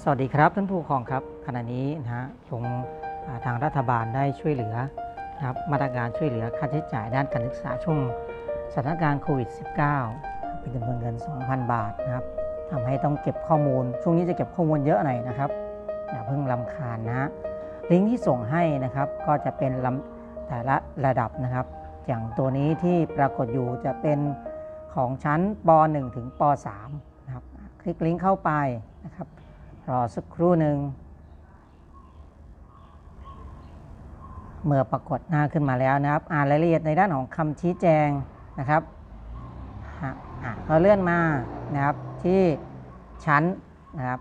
สวัสดีครับท่านผู้ปกครองครับขณะนี้นะฮะทางทางรัฐบาลได้ช่วยเหลือนะครับมาตรการช่วยเหลือค่าใช้จ่ายด้านการศึกษาช่วงสถานการณ์โควิด -19 เป็นจำนวนเงิน 2,000 บาทนะครับทำให้ต้องเก็บข้อมูล ช่วงนี้จะเก็บข้อมูลเยอะหน่อยนะครับอย่าเพิ่งลำคาญนะฮะลิงก์ที่ส่งให้นะครับก็จะเป็นลำแต่ละระดับนะครับ อย่างตัวนี้ที่ปรากฏอยู่จะเป็นของชั้นป .1 ถึงป .3 นะครับคลิกลิงก์เข้าไป รอสักครู่หนึ่ง เมื่อปรากฏหน้าขึ้นมาแล้วนะครับ อ่านรายละเอียดในด้านของคำชี้แจงนะครับเราเลื่อนมานะครับที่ชั้นนะครับ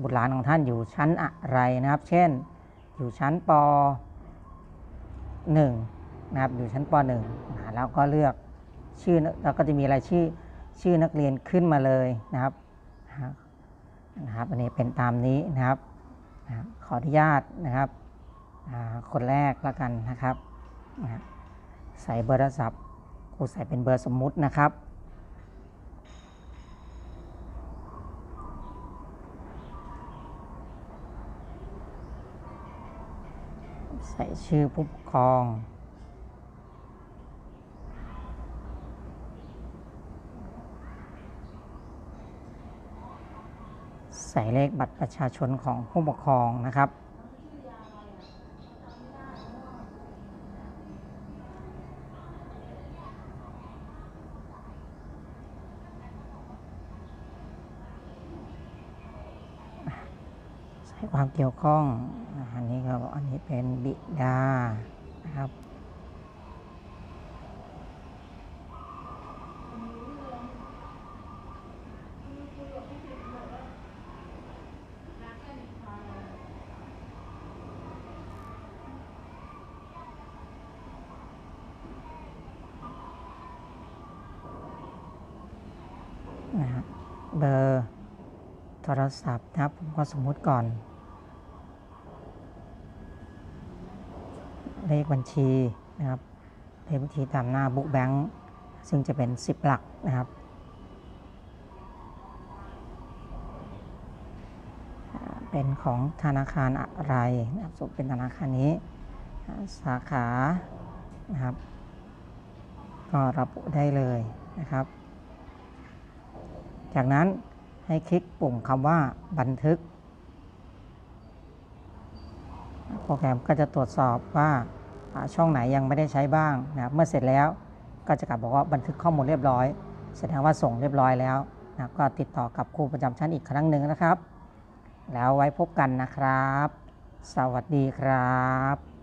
บุตรหลานของท่านอยู่ชั้นอะไรนะครับ เช่น อยู่ชั้นป .1 นะครับอยู่ชั้นป .1 อะแล้วก็เลือกชื่อแล้วก็จะมีรายชื่อชื่อนักเรียนขึ้นมาเลยนะครับ นะครับอันนี้เป็นตามนี้นะครับขออนุญาตนะครับคนแรกแล้วกันนะครับใส่เบอร์โทรศัพท์ครูใส่เป็นเบอร์สมมุตินะครับใส่ชื่อผู้ปกครอง ใส่เลขบัตรประชาชนของผู้ปกครองนะครับ ใส่ความเกี่ยวข้อง อันนี้ก็อันนี้เป็นบิดานะครับ นะฮะ เบอร์โทรศัพท์นะครับ ผมก็สมมุติก่อน เลขบัญชีนะครับ เลขบัญชีตามหน้าบุ๊กแบงค์ซึ่งจะเป็น 10 หลักนะครับ เป็นของธนาคารอะไรนะครับสมมติเป็นธนาคารนี้ สาขานะครับ ก็ระบุได้เลยนะครับ จากนั้นให้คลิกปุ่มคำว่าบันทึก โปรแกรมก็จะตรวจสอบว่าช่องไหนยังไม่ได้ใช้บ้างนะครับเมื่อเสร็จแล้วก็จะกลับบอกว่าบันทึกข้อมูลเรียบร้อย แสดงว่าส่งเรียบร้อยแล้วนะครับก็ติดต่อกับครูประจำชั้นอีกครั้งหนึ่งนะครับ แล้วไว้พบกันนะครับ สวัสดีครับ